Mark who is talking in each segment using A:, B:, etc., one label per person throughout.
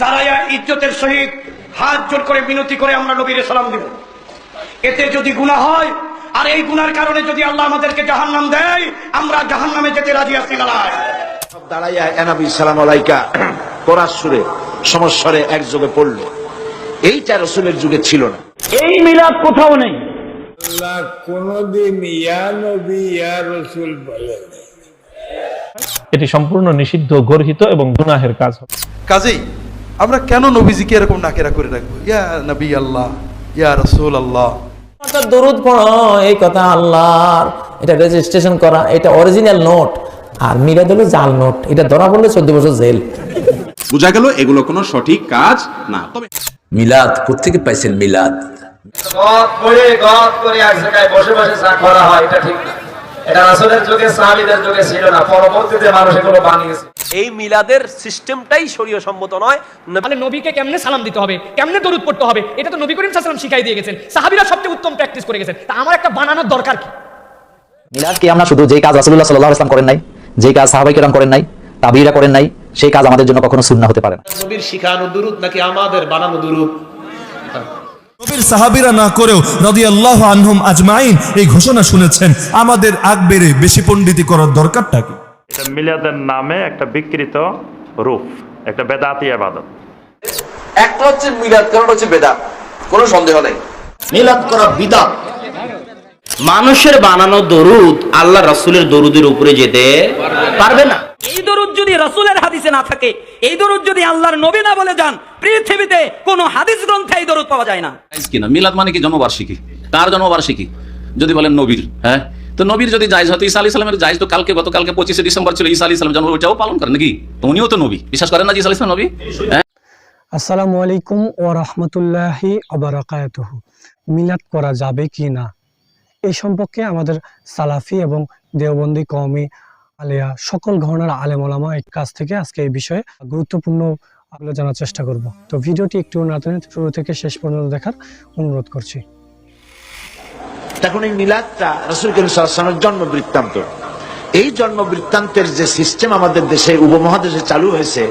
A: দাঁড়াইয়া ইজ্জতের সহিত হাত জোর করে মিনতি করে আমরা নবীর সালাম দিব। এতে যদি গুনাহ হয় আর এই গুনার কারণে যদি আল্লাহ আমাদেরকে জাহান্নাম দেয় আমরা জাহান্নামে যেতে রাজি আছি না
B: সব দাঁড়াইয়া এনাবি সালাম আলাইকা। কোরআন সুরে সমস্বরে একযোগে পড়ল। এইটা রসুলের যুগে ছিল না।
C: এই মিলাদ কোথাও নেই।
D: কোনদিন ইয়া নবী ইয়া রসুল বলে নাই।
E: এটি সম্পূর্ণ নিষিদ্ধ গর্হিত এবং গুনাহের কাজ হবে।
F: কাজেই আমরা কেন নবীজিকে এরকম নাকেরা করে রাখব? ইয়া নবী আল্লাহ ইয়া রসুল আল্লাহ।
G: দরুদ পড়ো এই কথা আল্লাহর। এটা রেজিস্ট্রেশন করা এটা অরিজিনাল নোট আর মিলাদ হলো জাল নোট এটা ধরা পড়লে চোদ্দ বছর জেল।
H: বোঝা গেল এগুলো কোনো সঠিক কাজ না। তবে
G: মিলাদ কোথেকে পাইছেন মিলাদ?
C: গদ করে গদ করে এক জায়গায় বসে বসে চা করা হয় এটা ঠিক না। এটা রাসূলের যুগে সাহাবীদের যুগে ছিল না। পরবর্তীতে মানুষ এগুলো বানিয়েছে।
I: এই মিলাদের সিস্টেমটাই শরীয় সম্মত নয়।
J: মানে নবীকে কেমনে সালাম দিতে হবে? কেমনে দরুদ পড়তে হবে? এটা তো নবী করিম সাল্লাম শিখাই দিয়ে গেছেন। সাহাবীরা সবচেয়ে উত্তম প্র্যাকটিস করে গেছেন। তা আমার একটা বানানোর দরকার কি?
G: মিলাদ কি আমরা শুধু যেই কাজ রাসূলুল্লাহ সাল্লাল্লাহু আলাইহি ওয়াসাল্লাম করেন নাই যেই কাজ সাহাবায়ে কেরাম করেন নাই তাবিরা করেন নাই সেই কাজ আমাদের জন্য কখনো সুন্নাহ হতে পারে না।
I: নবীর শিখানো দুরুদ নাকি আমাদের বানানো দুরুদ?
K: নবীর সাহাবিরা না করেও রাদিয়াল্লাহু আনহুম আজমাইন এই ঘোষণা শুনেছেন আমাদের আগ বেড়ে বেশি পণ্ডিতি করার দরকারটা কি?
D: এটা মিলাদের নামে একটা বিকৃত রূপ একটা বেদাতি আবাদত।
B: একটা হচ্ছে মিলাদ কারণ হচ্ছে বেদা কোনো সন্দেহ নেই।
C: মিলাদ করা বিদআত
I: মানুষের বানানো দরুদ আল্লাহ রাসূলের দরুদের উপরে যেতে পারবে না।
J: এই দরুদ যদি রাসূলের হাদিসে না থাকে এই দরুদ যদি আল্লাহর নবী না বলে যান পৃথিবীতে কোনো হাদিস গ্রন্থে এই দরুদ পাওয়া যায় না।
H: কিনা? মিলাদ মানে কি? জন্মবার্ষিকী। কার জন্মবার্ষিকী? যদি বলেন নবীর হ্যাঁ? তো নবীর যদি জায়জ হতো ঈসা আলী সালামের জায়জ তো কালকে গতকালকে পঁচিশে ডিসেম্বর ছিল ঈসা আলী সালাম জন্ম ওইটাও পালন করেন নাকি? তো উনিও তো নবী। বিশ্বাস করেন না যে ঈসা আলী সালাম নবী? হ্যাঁ?
J: আসসালামু আলাইকুম ও রহমতুল্লাহি অবরাকাতুহু মিলাদ করা যাবে কি না? এই সম্পর্কে আমাদের সালাফি এবং দেওবন্দি কওমি আলিয়া, সকল ঘরনার আলেম ওলামা এই কাছ থেকে আজকে এই বিষয়ে গুরুত্বপূর্ণ আলোচনা জানার চেষ্টা করব। তো ভিডিওটি একটু না টেনে শুরু থেকে শেষ পর্যন্ত দেখার অনুরোধ করছি।
B: তখন এই মিলাদটা রসুল করিম জন্ম বৃত্তান্ত এই জন্ম বৃত্তান্তের যে সিস্টেম আমাদের দেশে, উপমহাদেশে চালু হয়েছে,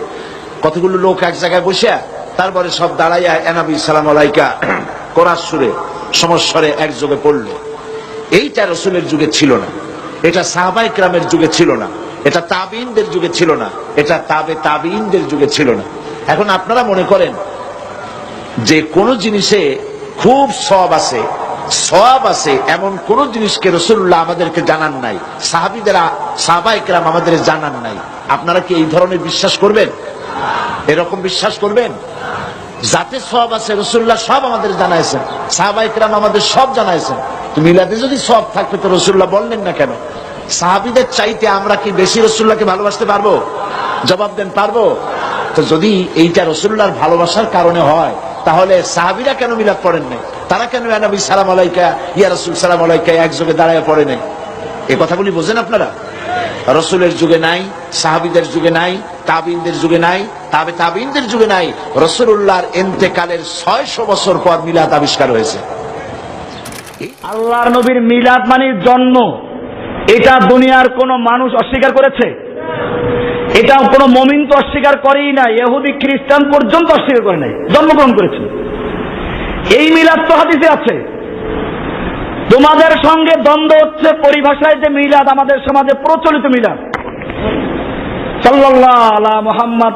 B: কতগুলো লোক এক জায়গায় বসে তারপরে সব দাঁড়াইয়া এনাবি সালাম আলাইকা কোরআন সুরে সমস্বরে একযোগে পড়ল। এইটা রসুলের যুগে ছিল না। এটা সাহাবাই ক্রামের যুগে ছিল না। এটা তাবিনদের যুগে ছিল না। এটা তাবে তাবিনদের যুগে ছিল না। এখন আপনারা মনে করেন, যে কোন জিনিসে খুব সব আছে সব আছে, এমন কোন জিনিসকে রসুল্লাহ আমাদেরকে জানান নাই। সাহাবিদেরা সাহাবাইকরাম আমাদের জানান নাই। আপনারা কি এই ধরনের বিশ্বাস করবেন? এরকম বিশ্বাস করবেন? যাতে সব আছে রসুল্লাহ সব আমাদের জানাইছেন। সাহাবাইকরাম আমাদের সব জানাইছেন। মিলাদে যদি সব থাকবে তো রসুল্লাহ বললেন না কেন? সাহাবিদের চাইতে আমরা কি বেশি রসুল্লাহকে ভালোবাসতে পারব? জবাব দেন, পারব। তো যদি এইটা রসুল্লাহর ভালোবাসার কারণে হয়, তাহলে সাহাবিরা কেন মিলাদ পড়েন নাই? তারা কেন নবী সালাম আলাইকা, ইয়া রসুল সালাম আলাইকা একযোগে দাঁড়ায় পড়ে নাই? এই কথাগুলি বোঝেন আপনারা? রসুলের যুগে নাই, সাহাবিদের যুগে নাই, তাবিনদের যুগে নাই, তাবে তাবিনদের যুগে নাই রসুল্লাহর এন্তেকালের ছয়শো বছর পর মিলাদ আবিষ্কার হয়েছে।
C: আল্লাহর নবীর মিলাদ মানে জন্ম। এটা দুনিয়ার কোন মানুষ অস্বীকার করেছে? এটা কোনো মমিন তো অস্বীকার করেই না ইহুদি, খ্রিস্টান পর্যন্ত অস্বীকার করে নাই, জন্মগ্রহণ করেছে। এই মিলাদ তো হাদিসে আছে। তোমাদের সঙ্গে দ্বন্দ্ব হচ্ছে পরিভাষায় যে মিলাদ আমাদের সমাজে প্রচলিত মিলাদ। সাল্লাল্লাহ আলা মোহাম্মদ।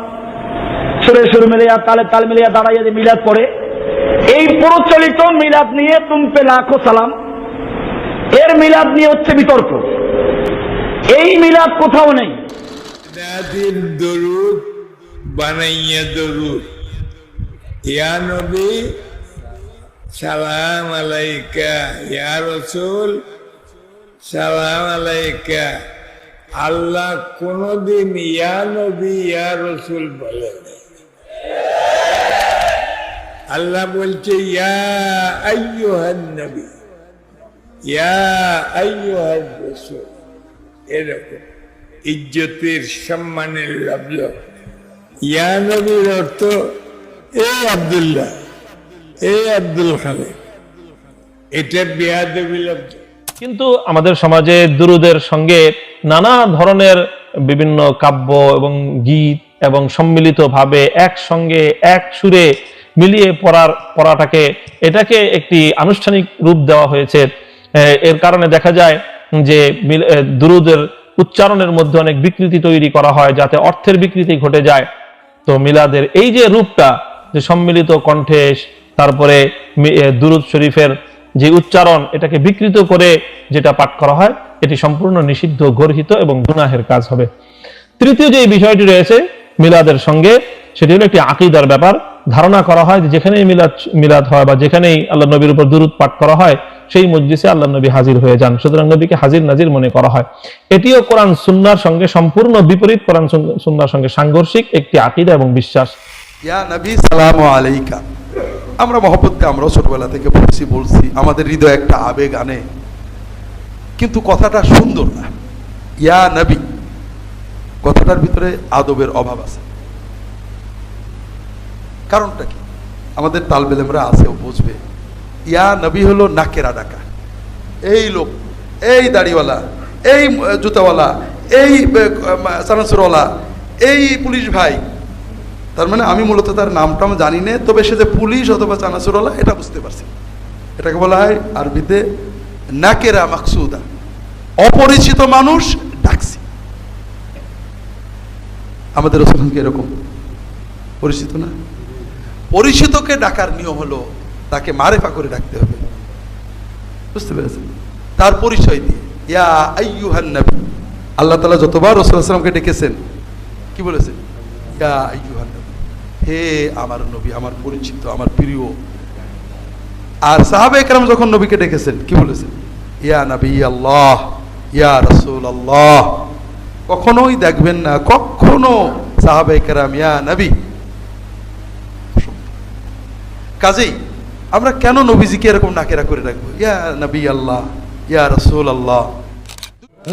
C: সুরে সুর মিলিয়া, তালে তাল মিলিয়া দাঁড়াইয়া যে মিলাদ পড়ে এই প্রচলিত মিলাদ নিয়ে তুমপে লাখো সালাম। এর মিলাদ নিয়ে হচ্ছে বিতর্ক। এই মিলাদ কোথাও নেই।
D: দরুদ, বানাইয়া দরুদ। ইয়া নবী, সালাম আলাইকা। ইয়া রসুল, সালাম আলাইকা। আল্লাহ কোনদিন ইয়া নবী, ইয়া রসুল বলে নাই। আল্লাহ বলছে, ইয়া নবী ইয়া এরকম ইজ্জতের সম্মানের লব্জ ইয়া নবীর অর্থ, এ আব্দুল্লাহ, এ আব্দুল খালেক। এটা বেয়াদবি লব্জ
E: কিন্তু আমাদের সমাজে দুরুদের সঙ্গে নানা ধরনের বিভিন্ন কাব্য এবং গীত এবং সম্মিলিতভাবে একসঙ্গে এক সুরে মিলিয়ে পড়ার, পড়াটাকে, এটাকে একটি আনুষ্ঠানিক রূপ দেওয়া হয়েছে। এর কারণে দেখা যায় যে দুরুদের উচ্চারণের মধ্যে অনেক বিকৃতি তৈরি করা হয় যাতে অর্থের বিকৃতি ঘটে যায়। তো মিলাদের এই যে রূপটা, যে সম্মিলিত কণ্ঠে তারপরে দুরুদ শরীফের যে উচ্চারণ, এটাকে বিকৃত করে যেটা পাঠ করা হয়, এটি সম্পূর্ণ নিষিদ্ধ, গর্হিত এবং গুনাহের কাজ হবে। তৃতীয় যে বিষয়টি রয়েছে মিলাদের সঙ্গে, সেটি হলো একটি আকিদার ব্যাপার। ধারণা করা হয় যে যেখানেই মিলাদ মিলাদ হয় বা যেখানেই আল্লাহ নবীর উপর দুরুদ পাঠ করা হয়, সেই মজলিসে আল্লাহ নবী হাজির হয়ে যান। সুতরাং নবীকে হাজির, নাজির মনে করা হয়। এটিও কোরআন সুন্নার সঙ্গে সম্পূর্ণ বিপরীত কোরআন সুন্নার সঙ্গে সাংঘর্ষিক একটি আকিদা এবং বিশ্বাস।
F: আমরা মহব্বতে আমরাও ছোটবেলা থেকে পড়ছি বলছি, আমাদের হৃদয় একটা আবেগ আনে। কিন্তু কথাটা সুন্দর না। ইয়া নবী, কথাটার ভিতরে আদবের অভাব আছে। কারণটা কি? আমাদের তালবেলেমরা আছে, ও বুঝবে। ইয়া নবী হলো নাকেরা ডাকা এই লোক, এই দাড়িওয়ালা, এই জুতাওয়ালা, এই সানাসুরওয়ালা, এই পুলিশ ভাই। তার মানে আমি মূলত তার নামটা আমি জানি না, তবে সে যে পুলিশ অথবা চানাচুরওয়ালা এটা বুঝতে পারছি। এটাকে বলা হয় আরবিতে নাকেরা মাকসুদা। অপরিচিত মানুষ ডাকছি। আমাদের কি এরকম পরিচিত না? পরিচিতকে ডাকার নিয়ম হলো তাকে মারেফা করে ডাকতে হবে। বুঝতে পেরেছেন? তার পরিচয় দিয়ে, ইয়া আইয়ুহান নবী। আল্লাহ তাআলা যতবার রসুল আসলামকে ডেকেছেন, কি বলেছেন? ইয়া আইয়ুহান নবী। হে আমার নবী, আমার পরিচিত, আমার প্রিয়। আর সাহাবে একরাম যখন নবীকে ডেকেছেন, কি বলেছেন? ইয়া নবী আল্লাহ ইয়া রসুল আল্লাহ কখনোই দেখবেন না, কখনো সাহাবে একরাম, ইয়া নবী। কাজেই আমরা কেন নবীজিকে এরকম নাকেরা করে রাখব? ইয়া নবী আল্লাহ, ইয়া রসুল আল্লাহ।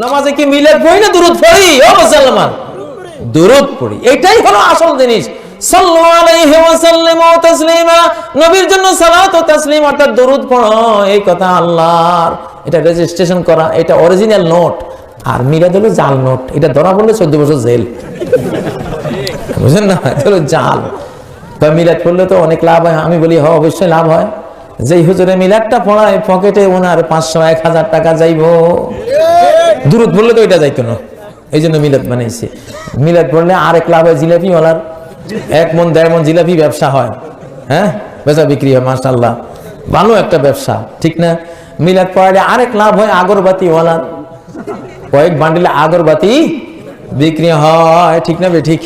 G: নামাজে কি মিলে পড়ি না দূরত পড়ি? ও মুসলমান, দুরুদ পড়ি। এটাই হলো আসল জিনিস। নবীর জন্য সালাত ও তাসলিম, অর্থাৎ দরুদ পড়ো, এই কথা আল্লাহর। এটা রেজিস্ট্রেশন করা, এটা অরিজিনাল নোট আর মিলাদ হলো জাল নোট এটা ধরা পড়লে চোদ্দ বছর জেল। বুঝলেন না? এটা হলো জাল। বা মিলাদ পড়লে তো অনেক লাভ হয়। আমি বলি হ্যাঁ অবশ্যই লাভ হয়। যেই হুজুরে মিলাদটা পড়ায়, পকেটে ওনার পাঁচশো, এক হাজার টাকা যাইব। দূরত পড়লে তো ওইটা যাইতো না। এই জন্য মিলাদ বানাইছে। মিলাদ পড়লে আরেক লাভ হয় জিলাপিওয়ালার এক মন, দেড় মন জিলাপি ব্যবসা হয়। হ্যাঁ? বেচা বিক্রি হয় মাশাল্লাহ ভালো একটা ব্যবসা, ঠিক না? মিলাদ পড়ালে আরেক লাভ হয় আগরবাতিওয়ালার কয়েক বান্ডিলে আগরবাতি বিক্রি হয়, ঠিক না বে, ঠিক?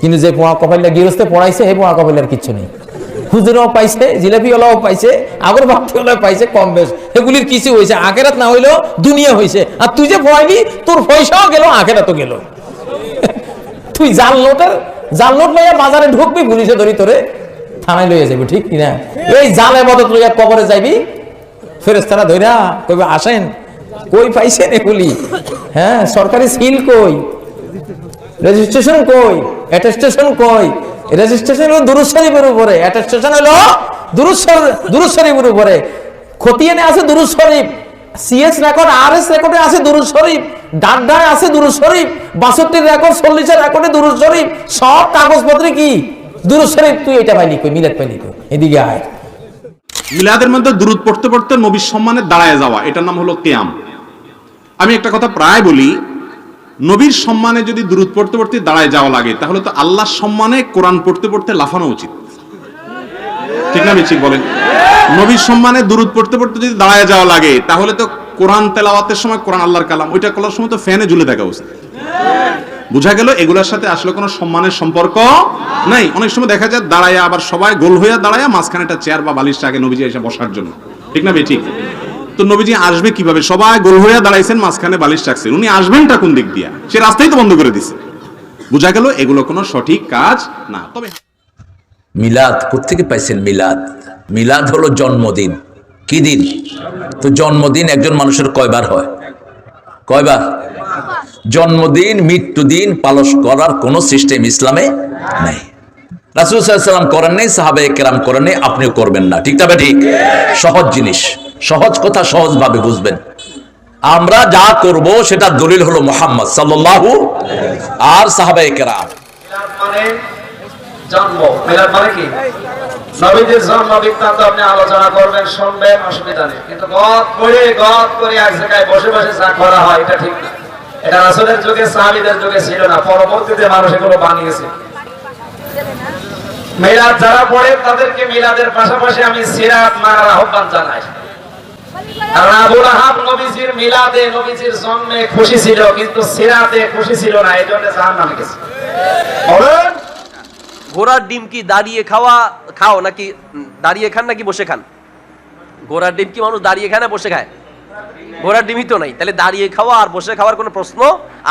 G: কিন্তু যে পোয়া কপাইলা গৃহস্থে পড়াইছে হে পোয়া কপাইলার কিচ্ছু নেই। হুজুরাও পাইছে, জিলাপিওয়ালাও পাইছে, আগরবাতিওয়ালাও পাইছে, কম বেশ। এগুলির কিছু হয়েছে আখেরাত না হইলেও দুনিয়া হয়েছে আর তুই যে পড়াইলি, তোর পয়সাও গেল, আখেরাতও গেল। তুই জাল নোটের, জাল নোট লইয়া বাজারে ঢুকবি, পুলিশে ধরি তোরে, থানায় লইয়া যাবি ঠিক কিনা? এই জালের মতো লইয়া কবরে যাইবি ফেরেস্তারা ধইরা কইবে, আসেন। কই পাইছেন এগুলি? হ্যাঁ সরকারি সিল কই? রেজিস্ট্রেশন কই? অ্যাটেস্টেশন কই? রেজিস্ট্রেশন হলো দুরুদ শরীফের উপরে। অ্যাটেস্টেশন হলো দুরুদ দুরুদ শরীফের উপরে। খতিয়ানে আছে Durud Sharif. CS record R S রেকর্ডে আছে দুরুদ শরীফ। ডাড্ডায় আছে দুরুদ শরীফ। বাষট্টির রেকর্ড চল্লিশের রেকর্ডে দুরুদ শরীফ। সব কাগজপত্রে কি? দুরুদ শরীফ। তুই এটা পাইলি কই? মিলাদ পাইলি কই? এদিকে আয়।
L: মিলাদের মধ্যে দূরত পড়তে পড়তে নবীর সম্মানে দাঁড়ায় যাওয়া, এটার নাম হলো কেয়াম। আমি একটা কথা প্রায় বলি নবীর সম্মানে যদি দূরত পড়তে পড়তে দাঁড়ায় যাওয়া লাগে, তাহলে তো আল্লাহর সম্মানে কোরআন পড়তে পড়তে লাফানো উচিত। ঠিক না ঠিক বলেন? নবীর সম্মানে দূরত পড়তে পড়তে যদি দাঁড়ায় যাওয়া লাগে, তাহলে তো কোরআন তেলাওয়াতের সময় কোরআন আল্লাহর কালাম, ওইটা করার সময় তো ফ্যানে ঝুলে থাকা উচিত। বোঝা গেল, এগুলোর সাথে আসলে কোনো সম্মানের সম্পর্ক নাই। অনেক সময় দেখা যায় দাঁড়ায় আবার সবাই গোল হইয়া দাঁড়ায় মাঝখানে একটা চেয়ার বা বালিশটা আগে নবীজি এসে বসার জন্য। ঠিক না ভাই ঠিক তো নবীজি আসবে কীভাবে? সবাই গোল হইয়া দাঁড়াইছেন, মাঝখানে বালিশ রাখছেন। উনি আসবেনটা কোন দিক দিয়া? সে রাস্তাই তো বন্ধ করে দিছে। বোঝা গেল এগুলো কোনো সঠিক কাজ না। তবে
M: মিলাদ কোথেকে পাইছেন মিলাদ? মিলাদ হলো জন্মদিন। কি দিন? তো জন্মদিন একজন মানুষের কয়বার হয়? কয়বার? জন্মদিন, মৃত্যুদিন পালস করার কোনো সিস্টেম ইসলামে নেই। রাসুল সাল্লাম করেন নেই সাহাবে কেরাম করেন নেই, আপনিও করবেন না। ঠিক তবে ঠিক? সহজ জিনিস। সহজ কথা সহজভাবে বুঝবেন। আমরা যা করব সেটা দলিল হলো মোহাম্মদ সাল্লাল্লাহু আর সাহাবায়ে কেরাম।
A: যারা পড়ে, তাদেরকে মিলাদের পাশাপাশি আমি সিরাত মারার আহ্বান জানাই। ছিল না
N: ঘোড়ার ডিম কি দাঁড়িয়ে খাওয়া, খাও নাকি দাঁড়িয়ে খান নাকি বসে খান? ঘোড়ার ডিম কি মানুষ দাঁড়িয়ে খায় না বসে খায়? ঘোড়ার ডিমই তো নাই। তাহলে দাঁড়িয়ে খাওয়া আর বসে খাওয়ার কোনো প্রশ্ন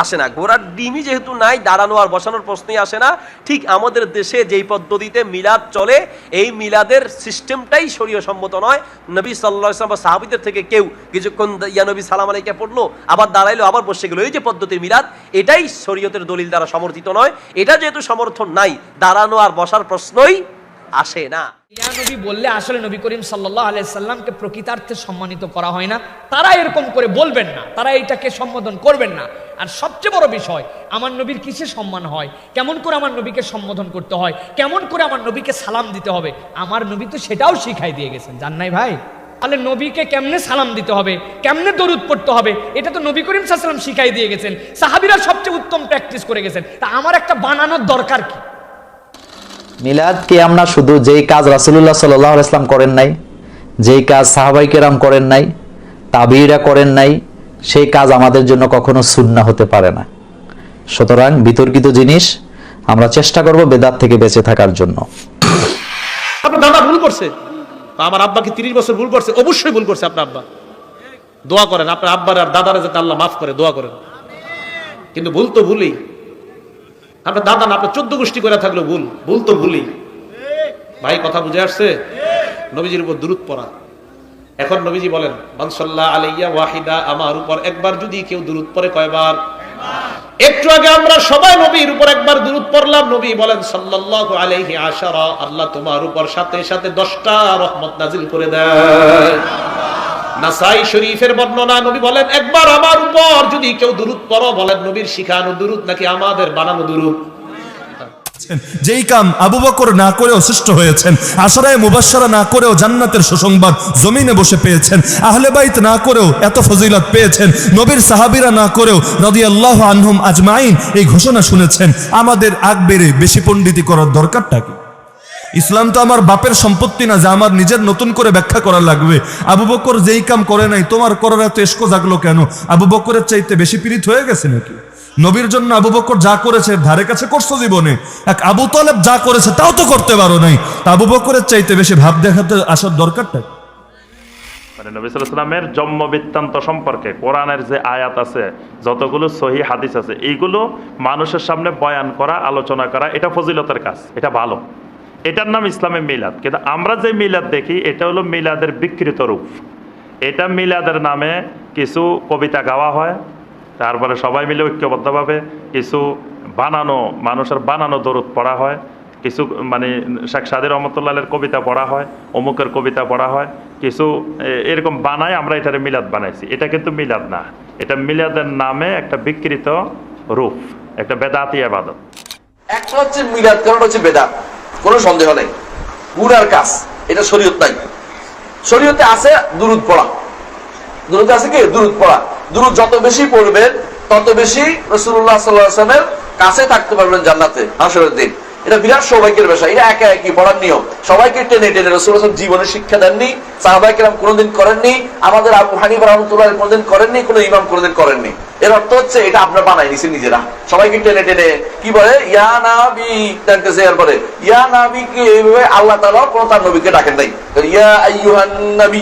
N: আসে না। ঘোড়ার ডিমই যেহেতু নাই, দাঁড়ানো আর বসানোর প্রশ্নই আসে না। ঠিক আমাদের দেশে যেই পদ্ধতিতে মিলাদ চলে, এই মিলাদের সিস্টেমটাই শরীয় সম্মত নয়। নবী সাল্লাহ ইসলাম বা সাহাবিদের থেকে কেউ কিছুক্ষণ ইয়া নবী সালাম আলাইকে পড়ল, আবার দাঁড়াইলো, আবার বসে গেলো। এই যে পদ্ধতির মিলাদ, এটাই শরীয়তের দলিল দ্বারা সমর্থিত নয়। এটা যেহেতু সমর্থন নাই, দাঁড়ানো আর বসার প্রশ্নই আসে না।
O: ইয়া নবী বললে আসলে নবী করিম সাল্লাহ আলাইসাল্লামকে প্রকৃতার্থে সম্মানিত করা হয় না। তারা এরকম করে বলবেন না। তারা এইটাকে সম্বোধন করবেন না। আর সবচেয়ে বড় বিষয়, আমার নবীর কিসে সম্মান হয়? কেমন করে আমার নবীকে সম্বোধন করতে হয়? কেমন করে আমার নবীকে সালাম দিতে হবে? আমার নবী তো সেটাও শিখাই দিয়ে গেছেন। জান নাই ভাই? তাহলে নবীকে কেমনে সালাম দিতে হবে? কেমনে দরুদ পড়তে হবে? এটা তো নবী করিম সাল্লাম শিখাই দিয়ে গেছেন। সাহাবিরা সবচেয়ে উত্তম প্র্যাকটিস করে গেছেন। তা আমার একটা বানানোর দরকার কি?
P: মিলাদ কি আমরা শুধু যেই কাজ রাসুল্লাহ সাল্লাহ ইসলাম করেন নাই, যেই কাজ সাহাবাই কেরাম করেন নাই তাবিরা করেন নাই, সেই কাজ আমাদের জন্য কখনো সুন্না হতে পারে না। সুতরাং বিতর্কিত জিনিস আমরা চেষ্টা করব বেদাত থেকে বেঁচে থাকার জন্য।
Q: আপনার দাদা ভুল করছে। আমার আব্বা কি তিরিশ বছর ভুল করছে, অবশ্যই ভুল করছে আপনার আব্বা। দোয়া করেন, আপনার আব্বার আর দাদারা যাতে আল্লাহ মাফ করে, দোয়া করেন। কিন্তু ভুল তো ভুলই। আপনার দাদা না, আপনার চোদ্দ গোষ্ঠী করে থাকল, ভুল। ভুল তো ভুলই। ভাই, কথা বুঝে আসছে? নবীজির উপর দূরত পড়া। এখন নবীজি বলেন মানসাল্লাহ আলাইয়া ওয়াহিদা আমার উপর একবার যদি কেউ দূরত পড়ে কয়বার? একটু আগে আমরা সবাই নবীর উপর একবার দূরত পড়লাম, নবী বলেন, সাল্লাল্লাহু আলাইহি আশারা, আল্লাহ তোমার উপর সাথে সাথে দশটা রহমত নাজিল করে দেয়। নাসাই শরীফের বর্ণনা, নবী বলেন, একবার আমার উপর যদি কেউ দূরত পড়ো, বলেন, নবীর শিখানো দূরত নাকি আমাদের বানানো দূরত
K: যেই কাম আবু বকর না করেও সৃষ্ট হয়েছেন, আশরায় মুবাশশারা না করেও জান্নাতের সুসংবাদ জমিনে বসে পেয়েছেন, আহলে বাইত না করেও এত ফজিলত পেয়েছেন, নবীর সাহাবীরা না করেও রাদিয়াল্লাহু আনহুম আজমাইন এই ঘোষণা শুনেছেন, আমাদের আগ বেড়ে বেশি পণ্ডিতি করার দরকারটা কি? ইসলাম তো আমার বাপের সম্পত্তি না, যে আমার নিজের নতুন করে ব্যাখ্যা করা লাগবে। আবু বকর যেই কাম করে নাই, তোমার করার এত এসকো জাগলো কেন? আবু বকরের চাইতে বেশি পীড়িত হয়ে গেছে নাকি? নবীর জন্য আবু বকর যা করেছে, ধারে কাছে করছ জীবনে। এক আবু তলেব যা করেছে, তাও তো করতে পারো নাই। তা আবু বকরের চাইতে বেশি ভাব দেখাতে আসার দরকারটা?
R: মানে জন্ম বৃত্তান্ত সম্পর্কে কোরআনের যে আয়াত আছে, যতগুলো সহি হাদিস আছে, এইগুলো মানুষের সামনে বয়ান করা, আলোচনা করা, এটা ফজিলতের কাজ, এটা ভালো। এটার নাম ইসলামে মিলাদ। কিন্তু আমরা যে মিলাদ দেখি, এটা হলো মিলাদের বিকৃত রূপ। এটা মিলাদের নামে কিছু কবিতা গাওয়া হয়, তারপরে সবাই মিলে ঐক্যবদ্ধভাবে কিছু বানানো, মানুষের বানানো দরুদ পড়া হয়, কিছু মানে শেখ সাদির রহমতুল্লাহের কবিতা পড়া হয়, অমুকের কবিতা পড়া হয়, কিছু এরকম বানায় আমরা এটারে মিলাদ বানাইছি। এটা কিন্তু মিলাদ না। এটা মিলাদের নামে একটা বিকৃত রূপ, একটা বেদাতি আবাদত।
I: একটা হচ্ছে মিলাদ কারণ হচ্ছে বেদাত। কোনো সন্দেহ নেই। গুনার কাজ, এটা শরীয়ত নাই। শরীয়তে আছে দুরুদ পড়া। দুরুদ আছে কি? দুরুদ পড়া। দুরুদ যত বেশি পড়বেন, তত বেশি রসুল্লাহ সাল্লামের কাছে থাকতে পারবেন জান্নাতে, হাসরের দিন। এটা বিরাট সৌভাগ্যের বিষয়। এটা একা একই পড়ার নিয়ম। সবাইকে টেনে টেনে রসুল জীবনে শিক্ষা দেননি সাহাবাই কিরাম কোনোদিন করেননি, আমাদের আবু হানিফ রহমতুল্লাহ কোনোদিন করেননি, কোনো ইমাম কোনোদিন করেননি। এর অর্থ হচ্ছে, এটা আপনার বানাই নিছেন নিজেরা। সবাইকে টেনে টেনে, কি বলে? ইয়া নাবি, ডাকতেছে এরপরে, ইয়া নাবি কে এইভাবে আল্লাহ তালা কোন তার নবীকে ডাকেন নাই। ইয়া আইয়ুহান নবী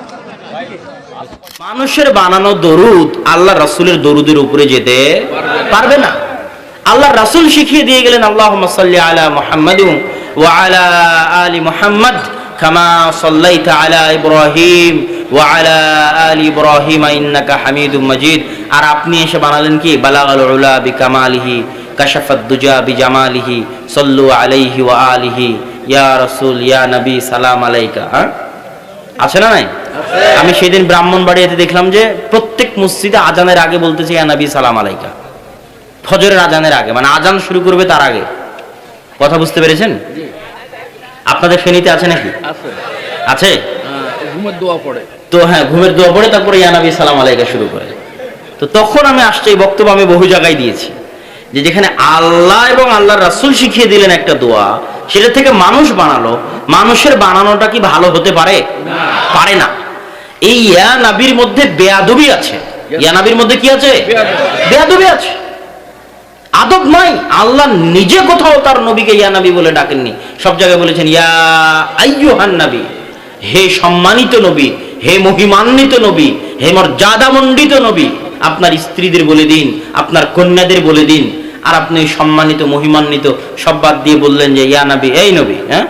I: মানুষের বানানো দরুদ আল্লাহ রাসূলের দরুদের উপরে যেতে পারবে না।
S: আল্লাহ রাসূল শিখিয়ে দিয়ে গেলেন সাল্লি আলা মুহাম্মাদ ওয়া আলা আলি মুহাম্মাদ কামা সাল্লাইতা আলা ইব্রাহিম ওয়া আলা আলি ইব্রাহিম ইন্নাকা হামিদুম মাজিদ। আর আপনি এসে বানালেন কি? বালাগাল উলা বিকামালিহি কাশাফাদ দুজা বিজামালিহি, সাল্লু আলাইহি ওয়া আলিহি, ইয়া রাসূল, ইয়া নবী, সালাম আলাইকা। হ্যাঁ? আছে না নাই? আমি সেদিন ব্রাহ্মণবাড়িয়াতে দেখলাম যে প্রত্যেক মসজিদে আজানের আগে বলতেছে ইয়া নবী সালাম আলাইকা। ফজরের আজানের আগে মানে আজান শুরু করবে তার আগে। কথা বুঝতে পেরেছেন? আপনাদের ফেনীতে আছে নাকি? আছে।
T: ঘুমের দোয়া পড়ে।
S: তো হ্যাঁ ঘুমের দোয়া পড়ে তারপরে ইয়ানাবি সালাম আলাইকা শুরু করে। তো তখন আমি আসছে এই বক্তব্য আমি বহু জায়গায় দিয়েছি। যে যেখানে আল্লাহ এবং আল্লাহর রাসুল শিখিয়ে দিলেন একটা দোয়া সেটা থেকে মানুষ বানালো। মানুষের বানানোটা কি ভালো হতে পারে? পারে না। এই ইয়া নাবির মধ্যে বেয়াদবি আছে। ইয়া নাবির মধ্যে কি আছে? বেয়াদবি আছে। আদব নয় আল্লাহ নিজে কোথাও তার নবীকে ইয়া নবী বলে ডাকেননি। সব জায়গায় বলেছেন, ইয়া আইয়ুহান নবী, হে সম্মানিত নবী, হে মহিমান্বিত নবী, হে মর্যাদামণ্ডিত নবী, আপনার স্ত্রীদের বলে দিন, আপনার কন্যাদের বলে দিন। আর আপনি ওই সম্মানিত, মহিমান্বিত, সব বাদ দিয়ে বললেন যে, ইয়া নবী, এই নবী হ্যাঁ?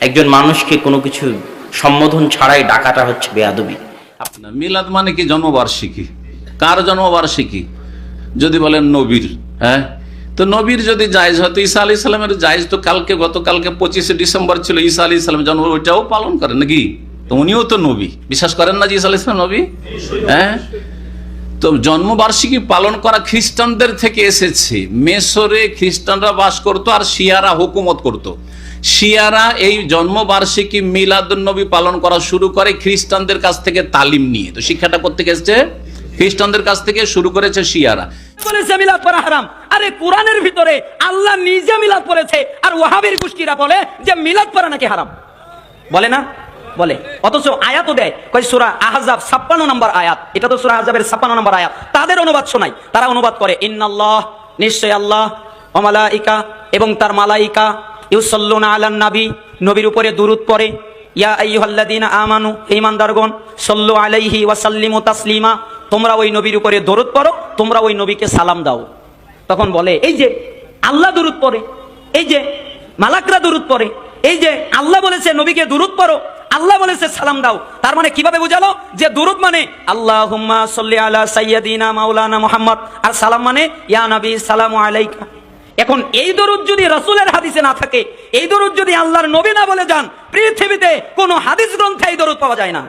S: একজন মানুষকে কোনো কিছু সম্বোধন ছাড়াই ডাকাটা হচ্ছে বেয়াদবি।
H: মিলাদ মানে কি জন্মবার্ষিকী? কার জন্মবার্ষিকী? যদি বলেন নবীর হ্যাঁ? তো নবীর যদি জায়জ হয়তো ঈসা আলি সালামের জায়জ তো কালকে, গতকালকে পঁচিশে ডিসেম্বর ছিল, ঈসা আলি সালামের জন্ম, ওইটাও পালন করেন নাকি? তো উনিও তো নবী। বিশ্বাস করেন না যে ঈসা আলি সালাম নবী? হ্যাঁ? তো জন্মবার্ষিকী পালন করা খ্রিস্টানদের থেকে এসেছে। মেসরে খ্রিস্টানরা বাস করতো আর শিয়ারা হুকুমত করত। শিয়ারা এই জন্মবার্ষিকী মিলাদুন্নবী পালন করা শুরু করে খ্রিস্টানদের কাছ থেকে তালিম নিয়ে। তো শিক্ষাটা করতে এসছে? খ্রিস্টানদের কাছ থেকে শুরু করেছে শিয়ারা।
U: বলেছে হারাম। আরে ভিতরে আল্লাহ নিজে মিলাদ আর গোষ্ঠীরা বলে যে মিলাদ নাকি হারাম। বলে না? বলে। অথচ দেয় সুরা নম্বর আয়াত। এটা তো সুরা নম্বর আয়াত। তাদের অনুবাদ শোনাই তারা অনুবাদ করে, ইন্নাল্লাহ, নিশ্চয় আল্লাহ অমালাইকা এবং তার মালাইকা ইউসল্লুনা আলান নাবি, নবীর উপরে দুরুদ পড়ে। ইয়া আইয়ুহাল্লাযীনা আমানু, হে ঈমানদারগণ, সাল্লু আলাইহি ওয়া সাল্লিমু তাসলিমা, তোমরা ওই নবীর উপরে দরুদ পড়ো, তোমরা ওই নবীকে সালাম দাও। তখন বলে, এই যে আল্লাহ দুরুদ পড়ে, এই যে মালাকরা দুরুদ পড়ে, এই যে আল্লাহ বলেছে নবীকে দুরুদ পড়ো, আল্লাহ বলেছে সালাম দাও। তার মানে কীভাবে বুঝালো? যে দুরুদ মানে আল্লাহ সাল্লি আলা সাইয়্যিদিনা মাওলানা মুহাম্মদ। আর সালাম মানে ইয়া নবী, সালামু আলাইকা। এখন এই দরুদ যদি রসুলের হাদিসে না থাকে, এই দরুদ যদি আল্লাহর নবী না বলে যান, পৃথিবীতে কোনো হাদিস গ্রন্থে এই দরুদ পাওয়া যায় না।